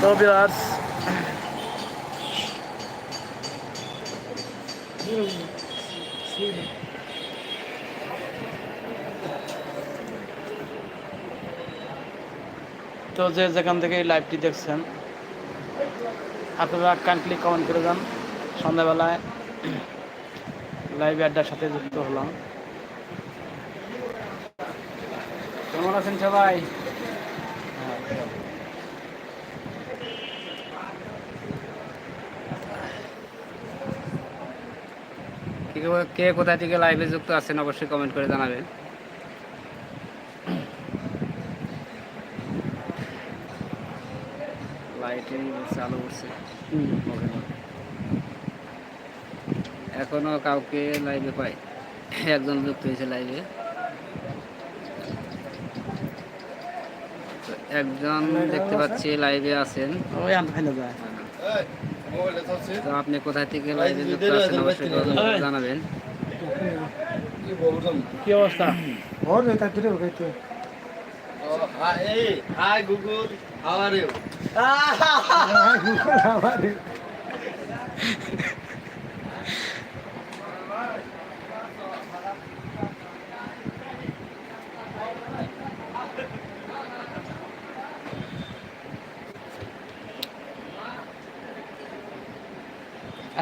তো বিয়ার্স তো যে যেখান থেকে এই লাইভটি দেখছেন, আপনারা কাইন্ডলি কমেন্ট করে যান। সন্ধ্যাবেলায় লাইভ আড্ডার সাথে যুক্ত হলাম। কেমন আছেন সবাই? কে- কে কোথা থেকে লাইভে যুক্ত আছেন অবশ্যই কমেন্ট করে জানাবেন। লাইটিং চালু করছে। এখনও কাউকে লাইভে পাই একজন যুক্ত হয়েছে লাইভে একজন দেখতে পাচ্ছি লাইভে আছেন। হ্যাঁ। তো আপনি কোথা থেকে লাইভে যুক্ত আছেন অবশ্যই জানাবেন। কি অবস্থা? Hi Google you hi Google you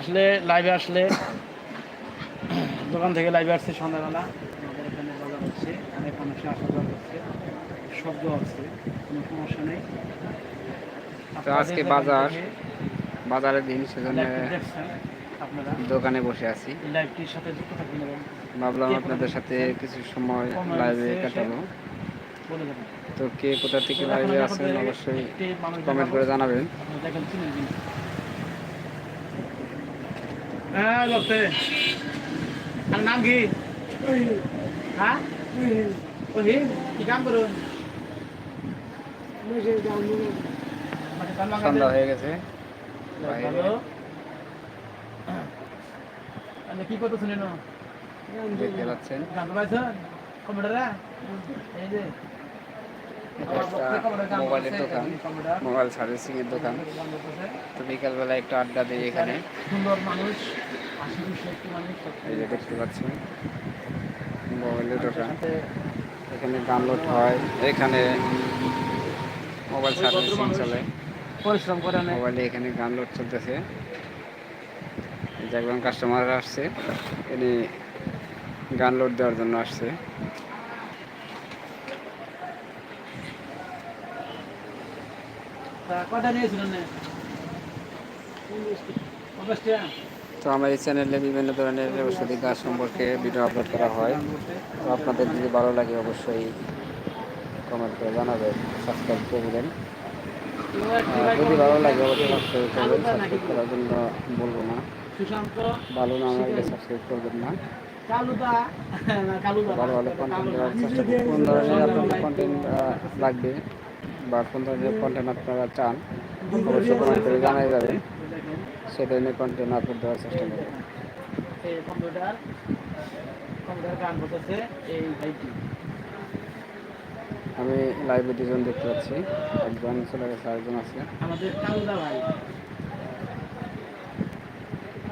আসলে লাইভে আসলে দোকান থেকে লাইভে আসছে সন্ধ্যাবেলা। আমাদের এখানে বাজার হচ্ছে অনেক মানুষের আসা যাওয়া হচ্ছে শব্দ আছে কোনো সমস্যা নেই। আজকে বাজার বাজারের দিন সেজন্য দোকানে বসে আছি। ভাবলাম আপনাদের সাথে কিছু সময় লাইভে কাটাবো। তো কে কোথা থেকে লাইভে আছেন অবশ্যই কমেন্ট করে জানাবেন আপনারা দেখেন চিনেন কিন্তু হ্যাঁ লড়তে আর নাম কি? হ্যাঁ? ওহিন কি কাম করো? সন্ধ্যা হয়ে গেছে। আচ্ছা, কি করতে শুনেন গান বাজছেন গান বাজছেন কম্পিউটারে? এই যে। মোবাইলের দোকান মোবাইল সার্ভিসিং এর দোকান। তো বিকালবেলা একটু আড্ডা দিই এখানে। এই যে দেখতে পাচ্ছেন মোবাইলের দোকান। এখানে ডাউনলোড হয় এখানে মোবাইল সার্ভিসিং চলে। পরিশ্রম করে মোবাইলে এখানে গান লোড চলতেছে একজন কাস্টমার আসছে ইনি গান লোড দেওয়ার জন্য আসছে। তা আমার এই চ্যানেলে বিভিন্ন ধরনের ঔষধি গাছ সম্পর্কে ভিডিও আপলোড করা হয়। তো আপনাদের যদি ভালো লাগে অবশ্যই কমেন্ট করে জানাবেন সাবস্ক্রাইব করে দেবেন। যদি ভালো লাগে অবশ্যই সাবস্ক্রাইব করবেন সাবস্ক্রাইব করার জন্য বলব না। ভালো না লাগলে সাবস্ক্রাইব করবেন না। ভালো ভালো কন্টেন্ট দেওয়ার চেষ্টা। কোন ধরনের আপনাদের কন্টেন্ট লাগবে? বা কোন ধরনের কন্টেন্ট আপনারা চান অবশ্যই কমেন্ট করে জানাই যাবেন সে ধরনের কন্টেন্ট আপলোড দেওয়ার চেষ্টা করব। এই কম্পিউটার কম্পিউটার গান বলতেছে এই ভাইটি। আমি লাইভে দুজন দেখতে পাচ্ছি। একজন চলে গেছে আরেকজন আছে। আমাদের কালুদা ভাই।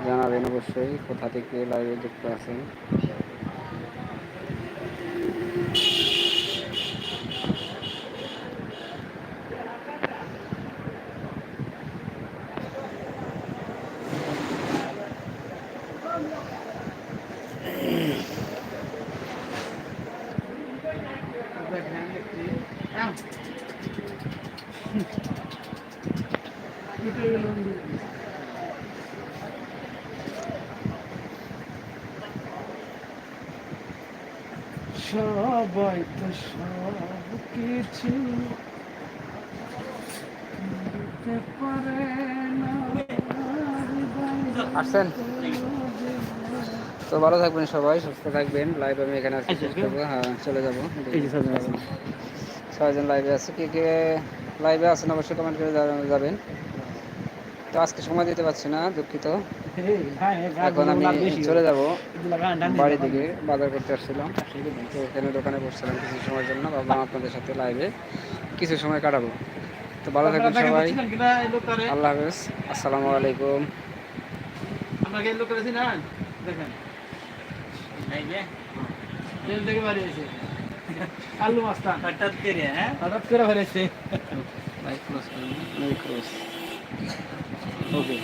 জানাবেন অবশ্যই কোথা থেকে লাইভে দেখতে আছেন সবাই তো সব কিছু পারে না। আসছেন তো ভালো থাকবেন সবাই সুস্থ থাকবেন। লাইভ আমি এখানে আজকে শেষ করব। হ্যাঁ চলে যাব। ছয়জন আছে। লাইভে আছে। কে কে লাইভে আছেন অবশ্যই কমেন্ট করে যাবেন তো আজকে সময় দিতে পারছি না দুঃখিত। এখন আমি চলে যাব বাড়ি দিকে বাজার করতে আসছিলাম। তো এখানে দোকানে বসছিলাম কিছু সময়ের জন্য। ভাবলাম আপনাদের সাথে লাইভে কিছু সময় কাটাবো। তো ভালো থাকবেন সবাই? আল্লাহ হাফেজ। আসসালামু আলাইকুম। আপনারা কি এই লোকটারে দেখেন। জেল থেকে বাড়ি এসে। আলু মাস্তান। হঠাৎ করে বেরিয়েছে। লাইক ক্লোজ করুন ক্লোজ ওকে